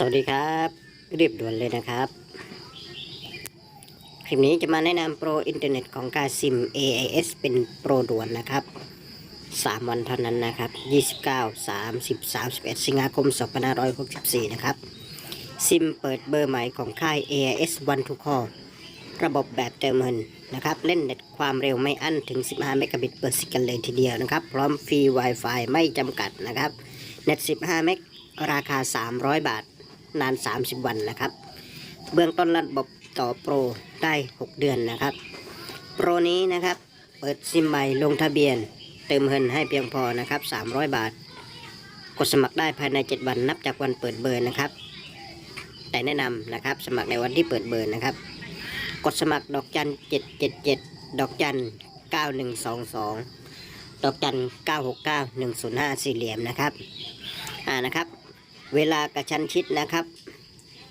สวัสดีครับเรียบด่วนเลยนะครับ คลิปนี้จะมาแนะนำโปรอินเทอร์เน็ตของกาซิม AIS เป็นโปรด่วนนะครับ 3 วันเท่านั้นนะครับ 29 30 31 สิงหาคม 2564 นะครับ ซิมเปิดเบอร์ใหม่ของค่าย AIS One to Call ระบบแบบเติมเงินนะครับ เล่นเน็ตความเร็วไม่อั้นถึง 15 เมกะบิตเปอร์เซกันเลยทีเดียวนะครับ พร้อมฟรี Wi-Fi ไม่จำกัดนะครับ เน็ต 15 เมกราคา 300 บาท นาน 30 วันนะครับ เบื้องต้นระบบต่อโปรได้ 6 เดือนนะครับ โปรนี้นะครับ เปิดซิมใหม่ลงทะเบียน เติมเงินให้เพียงพอนะครับ 300 บาท กดสมัครได้ภายใน 7 วันนับจากวันเปิดเบอร์นะครับ แต่แนะนำนะครับ สมัครในวันที่เปิดเบอร์นะครับ กดสมัครดอกจัน 777 ดอกจัน 9122 ดอกจัน 969 105 สี่เหลี่ยมนะครับ อ่านะครับ เวลากระชั้นชิดนะครับ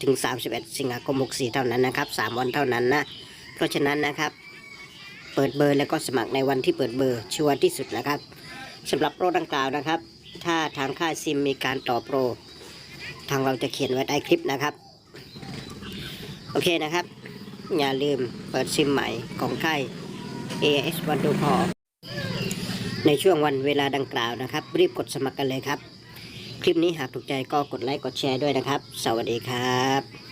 ถึง 31 สิงหาคม 64 เท่านั้นนะครับ 3 วันเท่านั้นนะ เพราะฉะนั้นนะครับ เปิดเบอร์แล้วก็สมัครในวันที่เปิดเบอร์ชัวร์ที่สุดนะครับสำหรับโปรดังกล่าวนะครับ ถ้าทางค่ายซิมมีการต่อโปร ทางเราจะเขียนไว้ใต้คลิปนะครับ โอเคนะครับ อย่าลืมเปิดซิมใหม่ของค่าย AS One to Call ในช่วงวันเวลาดังกล่าวนะครับ รีบกดสมัครกันเลยครับ ลิปนี้หากถูกใจก็กดไลค์กดแชร์ด้วยนะครับ สวัสดีครับ